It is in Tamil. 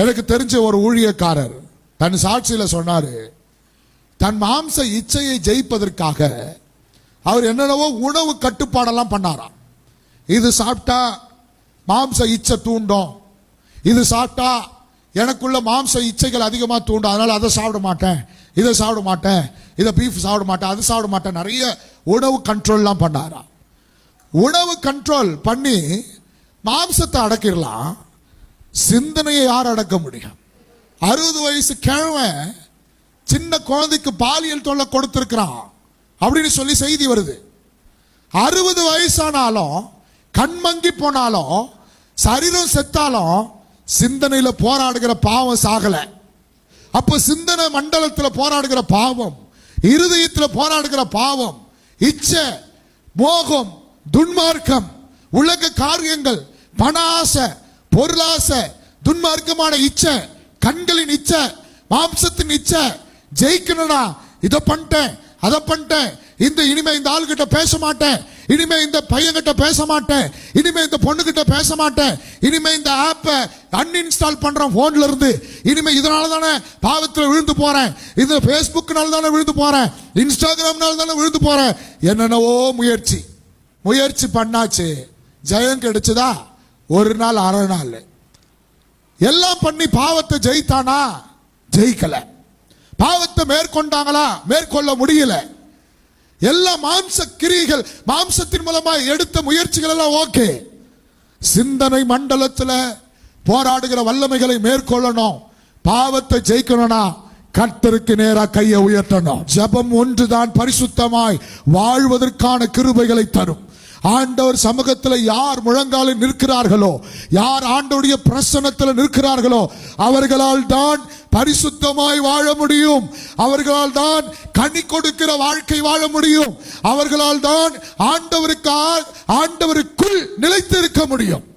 எனக்கு தெரிஞ்ச ஒரு ஊழியக்காரர் தன் சாட்சியில சொன்னாரு தன் மாம்ச இச்சையை ஜெயிப்பதற்காக அவர் என்னென்னவோ உணவு கட்டுப்பாடெல்லாம் பண்ணாராம். இது சாப்பிட்டா மாம்ச இச்சை தூண்டும். இது சாப்பிட்டா எனக்குள்ள மாம்ச இச்சைகள் அதிகமாக தூண்டும். அதனால அதை சாப்பிட மாட்டேன் இதை சாப்பிட மாட்டேன் இதை பீஃப் சாப்பிட மாட்டேன் அது சாப்பிட மாட்டேன். நிறைய உணவு கண்ட்ரோல்லாம் பண்ணாராம். உணவு கண்ட்ரோல் பண்ணி மாம்சத்தை அடக்கிடலாம். சிந்தனையை யார் அடக்க முடியும்? அறுபது வயசு கிழவன் சின்ன குழந்தைக்கு பாலியல் தொல்லை கொடுத்துருக்கிறான் அப்படின்னு சொல்லி செய்தி வருது. அறுபது வயசானாலும் கண்மங்கி போனாலும் சரீரம் செத்தாலும் சிந்தனையில் போராடுகிற பாவம் சாகலை. அப்போ சிந்தனை மண்டலத்தில் போராடுகிற பாவம் இருதயத்தில் போராடுகிற பாவம் இச்சை மோகம் துன்மார்க்கம் உலக காரியங்கள் பண ஆசை பொருளாசை துன்மார்க்கமான இச்சை கண்களின் இச்சை மாம்சத்தின் இச்சை ஜெயிக்கணும்னா இதை பண்ணிட்டேன் அதை பண்ணிட்டேன் இந்த இனிமே இந்த ஆளுகிட்ட பேச மாட்டேன் இனிமே இந்த பையன்கிட்ட பேச மாட்டேன் இனிமே இந்த பொண்ணுகிட்ட பேச மாட்டேன் இனிமே இந்த ஆப்பை அன்இன்ஸ்டால் பண்றேன் போன்ல இருந்து இனிமே இதனால தானே பாவத்தில் விழுந்து போறேன் இது ஃபேஸ்புக்னால தானே விழுந்து போறேன் இன்ஸ்டாகிராம்னால தானே விழுந்து போறேன் என்னென்னவோ முயற்சி முயற்சி பண்ணாச்சு ஜெயம் கிடைச்சதா? ஒரு நாள் அரை நாள். எல்லாம் பண்ணி பாவத்தை ஜெயித்தானா? ஜெயிக்கல. பாவத்தை மேற்கொண்டாங்களா? மேற்கொள்ள முடியல. எல்லா மாம்ச கிரிகள் மாம்சத்தின் மூலமா எடுத்த முயற்சிகள் எல்லாம் ஓகே. சிந்தனை மண்டலத்தில் போராடுகிற வல்லமைகளை மேற்கொள்ளணும். பாவத்தை ஜெயிக்கணும்னா கர்த்தருக்கு நேராக கையை உயர்த்தணும். ஜபம் ஒன்றுதான் பரிசுத்தமாய் வாழ்வதற்கான கிருபைகளை தரும். ஆண்டவர் சமூகத்தில் யார் முழங்காலில் நிற்கிறார்களோ யார் ஆண்டோடைய பிரசனத்தில் நிற்கிறார்களோ அவர்களால் தான் பரிசுத்தமாய் வாழ முடியும். அவர்களால் தான் கனி கொடுக்கிற வாழ்க்கை வாழ முடியும். அவர்களால் தான் ஆண்டவருக்கு ஆண்டவருக்குள் நிலைத்திருக்க முடியும்.